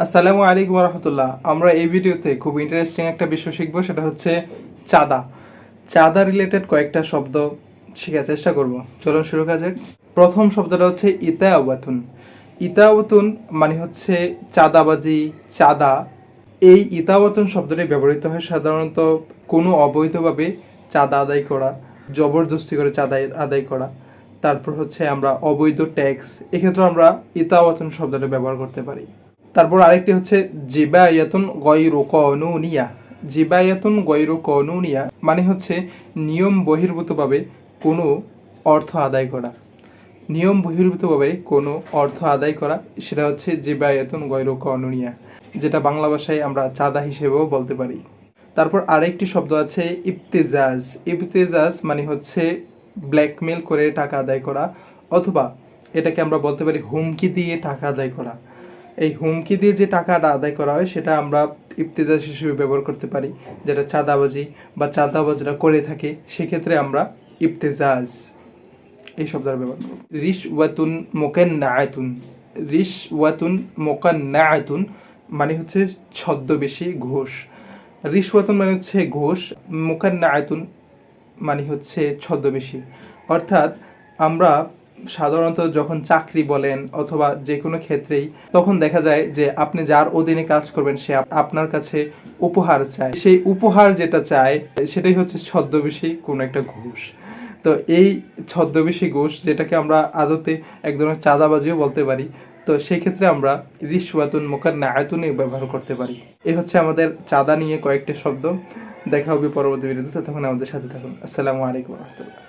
আসসালামু আলাইকুম রহমতুল্লাহ আমরা এই ভিডিওতে খুব ইন্টারেস্টিং একটা বিষয় শিখব, সেটা হচ্ছে চাঁদা। চাঁদা রিলেটেড কয়েকটা শব্দ শেখার চেষ্টা করব। চলুন শুরু করা যাক। প্রথম শব্দটা হচ্ছে ইতাওয়াতুন। ইতাওয়াতুন মানে হচ্ছে চাঁদাবাজি, চাঁদা। এই ইতাওয়াতুন শব্দটি ব্যবহৃত হয় সাধারণত কোনো অবৈধভাবে চাঁদা আদায় করা, জবরদস্তি করে চাঁদা আদায় করা। তারপর হচ্ছে আমরা অবৈধ ট্যাক্স। এক্ষেত্রে আমরা ইতাওয়াতুন শব্দটা ব্যবহার করতে পারি। তারপর আরেকটি হচ্ছে জিবায়াতুন গয়রু কনুনিয়া। জিবায়াতুন গয়রু কনুনিয়া মানে হচ্ছে নিয়ম বহির্ভূতভাবে কোনো অর্থ আদায় করা। নিয়ম বহির্ভূতভাবে কোনো অর্থ আদায় করা, সেটা হচ্ছে জিবায়াতুন গয়রু কনুনিয়া, যেটা বাংলা ভাষায় আমরা চাঁদা হিসেবেও বলতে পারি। তারপর আরেকটি শব্দ আছে ইফতেজাজ ইফতেজাজ মানে হচ্ছে ব্ল্যাকমেল করে টাকা আদায় করা, অথবা এটাকে আমরা বলতে পারি হুমকি দিয়ে টাকা আদায় করা। এই হুমকি দিয়ে যে টাকাটা আদায় করা হয়, সেটা আমরা ইফতেজাজ হিসেবে ব্যবহার করতে পারি। যেটা চাঁদাবাজি বা চাঁদাবাজরা করে থাকে, সেক্ষেত্রে আমরা ইফতেজাজ, এই শব্দটা ব্যবহার করব। রিশ ওয়াতুন মোকেন নায়তুন রিশ ওয়াতুন মোকান নায়তুন মানে হচ্ছে ছদ্মবেশী ঘোষ। রিশওয়াতুন মানে হচ্ছে ঘোষ মোকান নায়তুন মানে হচ্ছে ছদ্মবেশী। অর্থাৎ আমরা সাধারণত যখন চাকরি বলেন অথবা যে কোনো ক্ষেত্রেই, তখন দেখা যায় যে আপনি যার অধীনে কাজ করবেন, সে আপনার কাছে উপহার চায়। সেই উপহার যেটা চায়, সেটাই হচ্ছে ছদ্মবেশী কোনো একটা ঘুষ। তো এই ছদ্মবেশী ঘুষ, যেটাকে আমরা আদতে এক ধরনের চাঁদাবাজিও বলতে পারি, তো সেই ক্ষেত্রে আমরা রিশওয়াতুন মোকার নায়াতুনে ব্যবহার করতে পারি। এই হচ্ছে আমাদের চাঁদা নিয়ে কয়েকটি শব্দ। দেখা হবে পরবর্তী ভিডিওতে তখন আমাদের সাথে থাকুন। আসসালামু আলাইকুম রহমতুল্লাহ।